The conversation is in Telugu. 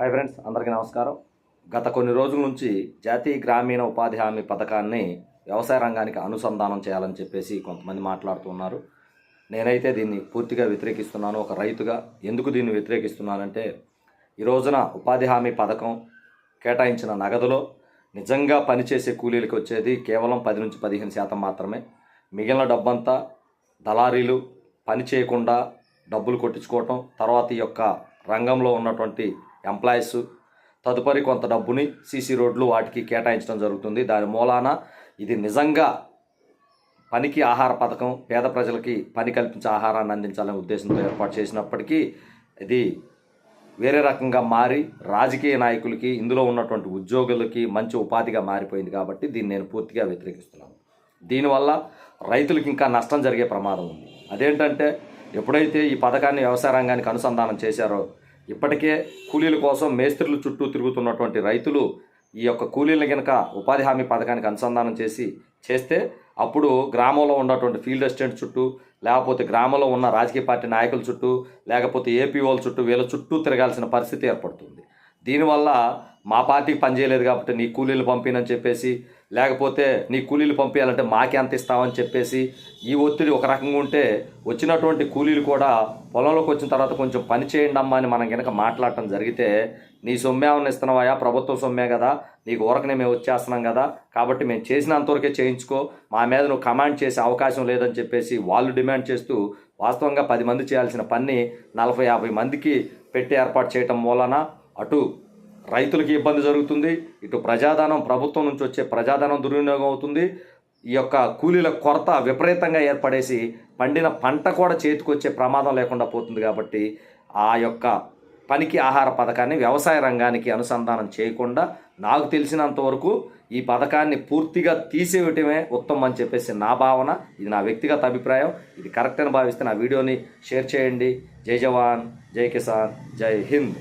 హాయ్ ఫ్రెండ్స్ అందరికీ నమస్కారం. గత కొన్ని రోజుల నుంచి జాతీయ గ్రామీణ ఉపాధి హామీ పథకాన్ని వ్యవసాయ రంగానికి అనుసంధానం చేయాలని చెప్పేసి కొంతమంది మాట్లాడుతున్నారు నేనైతే దీన్ని పూర్తిగా వ్యతిరేకిస్తున్నాను. ఒక రైతుగా ఎందుకు దీన్ని వ్యతిరేకిస్తున్నానంటే ఈ రోజున ఉపాధి హామీ పథకం కేటాయించిన నగదులో నిజంగా పనిచేసే కూలీలకు వచ్చేది కేవలం పది నుంచి పదిహేను శాతం మాత్రమే. మిగిలిన డబ్బంతా దళారీలు పని చేయకుండా డబ్బులు కొట్టించుకోవటం తర్వాత ఈ యొక్క రంగంలో ఉన్నటువంటి ఎంప్లాయీస్ తదుపరి కొంత డబ్బుని సీసీ రోడ్లు వాటికి కేటాయించడం జరుగుతుంది. దాని మూలాన ఇది నిజంగా పనికి ఆహార పథకం పేద ప్రజలకి పని కల్పించే ఆహారాన్ని అందించాలనే ఉద్దేశంతో ఏర్పాటు చేసినప్పటికీ ఇది వేరే రకంగా మారి రాజకీయ నాయకులకి ఇందులో ఉన్నటువంటి ఉద్యోగులకి మంచి ఉపాధిగా మారిపోయింది కాబట్టి దీన్ని నేను పూర్తిగా వ్యతిరేకిస్తున్నాను. దీనివల్ల రైతులకు ఇంకా నష్టం జరిగే ప్రమాదం ఉంది. అదేంటంటే ఎప్పుడైతే ఈ పథకాన్ని వ్యవసాయ రంగానికి అనుసంధానం చేశారో ఇప్పటికే కూలీల కోసం మేస్త్రులు చుట్టూ తిరుగుతున్నటువంటి రైతులు ఈ యొక్క కూలీల కనుక ఉపాధి హామీ పథకానికి అనుసంధానం చేసి చేస్తే అప్పుడు గ్రామంలో ఉన్నటువంటి ఫీల్డ్ అసిస్టెంట్ చుట్టూ లేకపోతే గ్రామంలో ఉన్న రాజకీయ పార్టీ నాయకుల చుట్టూ లేకపోతే ఏపీఓల చుట్టూ వీళ్ళ చుట్టూ తిరగాల్సిన పరిస్థితి ఏర్పడుతుంది. దీనివల్ల మా పార్టీకి పనిచేయలేదు కాబట్టి నీ కూలీలు పంపినని చెప్పేసి లేకపోతే నీ కూలీలు పంపించాలంటే మాకే అంత ఇస్తామని చెప్పేసి ఈ ఒత్తిడి ఒక రకంగా ఉంటే వచ్చినటువంటి కూలీలు కూడా పొలంలోకి వచ్చిన తర్వాత కొంచెం పని చేయండి అమ్మా అని మనం కనుక మాట్లాడటం జరిగితే నీ సొమ్మే ఏమన్నా ఇస్తున్నావా ప్రభుత్వం సొమ్మే కదా. నీకు ఊరకనే మేము వచ్చేస్తున్నాం కదా. కాబట్టి మేము చేసినంతవరకే చేయించుకో. మా మీద నువ్వు కమాండ్ చేసే అవకాశం లేదని చెప్పేసి వాళ్ళు డిమాండ్ చేస్తూ వాస్తవంగా పది మంది చేయాల్సిన పని నలభై యాభై మందికి పెట్టి ఏర్పాటు చేయటం మూలన అటు రైతులకి ఇబ్బంది జరుగుతుంది. ఇటు ప్రజాధనం ప్రభుత్వం నుంచి వచ్చే ప్రజాధనం దుర్వినియోగం అవుతుంది. ఈ యొక్క కూలీల కొరత విపరీతంగా ఏర్పడేసి పండిన పంట కూడా చేతికొచ్చే ప్రమాదం లేకుండా పోతుంది కాబట్టి ఆ యొక్క పనికి ఆహార పథకాన్ని వ్యవసాయ రంగానికి అనుసంధానం చేయకుండా నాకు తెలిసినంత వరకు ఈ పథకాన్ని పూర్తిగా తీసేయటమే ఉత్తమం అని చెప్పేసి నా భావన. ఇది నా వ్యక్తిగత అభిప్రాయం. ఇది కరెక్ట్ అని భావిస్తే నా వీడియోని షేర్ చేయండి. జై జవాన్ జై కిసాన్ జై హింద్.